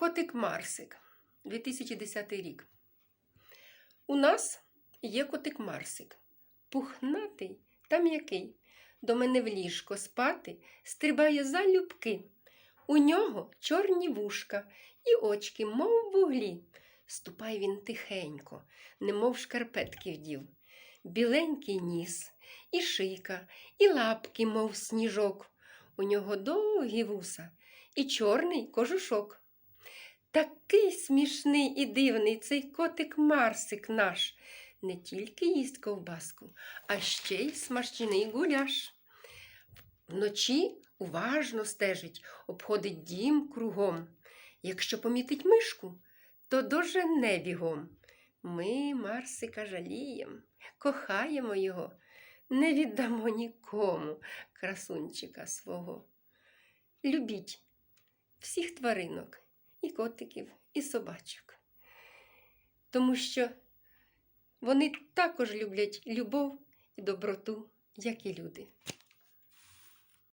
Котик Марсик, 2010 рік. У нас є котик Марсик. Пухнатий та м'який. До мене в ліжко спати стрибає залюбки. У нього чорні вушка і очки, мов вуглі. Ступає він тихенько, немов шкарпетки вдів. Біленький ніс, і шийка, і лапки, мов сніжок. У нього довгі вуса і чорний кожушок. Такий смішний і дивний цей котик Марсик наш. Не тільки їсть ковбаску, а ще й смачний гуляш. Вночі уважно стежить, обходить дім кругом. Якщо помітить мишку, то дожене бігом. Ми Марсика жалієм, кохаємо його, не віддамо нікому красунчика свого. Любіть всіх тваринок, і котиків, і собачок. Тому що вони також люблять любов і доброту, як і люди.